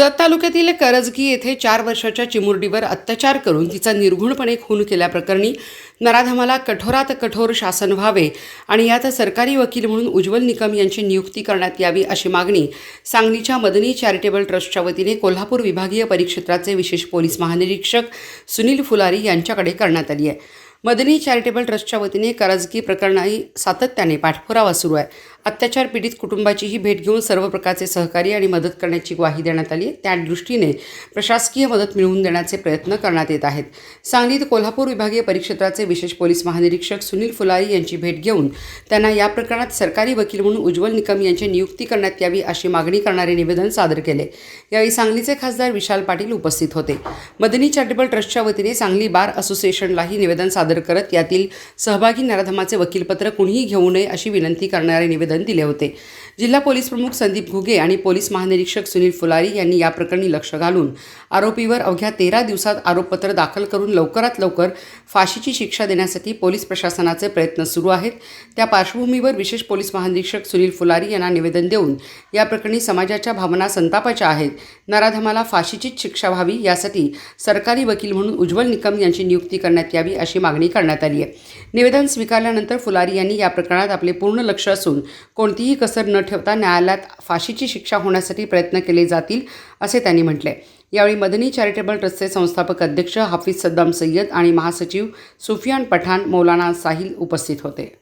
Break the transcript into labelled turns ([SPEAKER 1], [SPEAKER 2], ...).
[SPEAKER 1] जत तालुक्यातील करजगी येथे चार वर्षाच्या चिमुरडीवर अत्याचार करून तिचा निर्घुणपणे खून केल्याप्रकरणी नराधमाला कठोरात कठोर शासन व्हावे आणि यात सरकारी वकील म्हणून उज्ज्वल निकम यांची नियुक्ती करण्यात यावी अशी मागणी सांगलीच्या मदनी चॅरिटेबल ट्रस्टच्या वतीने कोल्हापूर विभागीय परिक्षेत्राचे विशेष पोलीस महानिरीक्षक सुनील फुलारी यांच्याकडे करण्यात आली आहे. मदनी चॅरिटेबल ट्रस्टच्या वतीने करजगी प्रकरणाही सातत्याने पाठपुरावा सुरू आहे. अत्याचार पीडित कुटुंबाचीही भेट घेऊन सर्व प्रकारचे सहकार्य आणि मदत करण्याची ग्वाही देण्यात आली त्या दृष्टीने प्रशासकीय मदत मिळवून देण्याचे प्रयत्न करण्यात येत आहेत. सांगलीत कोल्हापूर विभागीय परिक्षेत्राचे विशेष पोलीस महानिरीक्षक सुनील फुलारी यांची भेट घेऊन त्यांना या प्रकरणात सरकारी वकील म्हणून उज्ज्वल निकम यांची नियुक्ती करण्यात यावी अशी मागणी करणारे निवेदन सादर केले. यावेळी सांगलीचे खासदार विशाल पाटील उपस्थित होते. मदनी चॅरिटेबल ट्रस्टच्या वतीने सांगली बार असोसिएशनलाही निवेदन सादर करत यातील सहभागी नराधमाचे वकीलपत्र कुणीही घेऊ नये अशी विनंती करणारे निवेदन निवेदन दिले होते. जिल्हा पोलीस प्रमुख संदीप घुगे आणि पोलीस महानिरीक्षक सुनील फुलारी यांनी या प्रकरणी लक्ष घालून आरोपीवर अवघ्या तेरा दिवसात आरोपपत्र दाखल करून लवकरात लवकर फाशीची शिक्षा देण्यासाठी पोलीस प्रशासनाचे प्रयत्न सुरू आहेत. त्या पार्श्वभूमीवर विशेष पोलीस महानिरीक्षक सुनील फुलारी यांना निवेदन देऊन या प्रकरणी समाजाच्या भावना संतापाच्या आहेत. नराधमाला फाशीचीच शिक्षा व्हावी यासाठी सरकारी वकील म्हणून उज्ज्वल निकम यांची नियुक्ती करण्यात यावी अशी मागणी करण्यात आली आहे. निवेदन स्वीकारल्यानंतर फुलारी यांनी या प्रकरणात आपले पूर्ण लक्ष असून कोणतीही कसर न ठेवता न्यायालयात फाशीची शिक्षा होण्यासाठी प्रयत्न केले जातील असे त्यांनी म्हटले. यावेळी मदनी चॅरिटेबल ट्रस्टचे संस्थापक अध्यक्ष हाफिज सद्दाम सय्यद आणि महासचिव सुफियान पठाण मौलाना साहिल उपस्थित होते.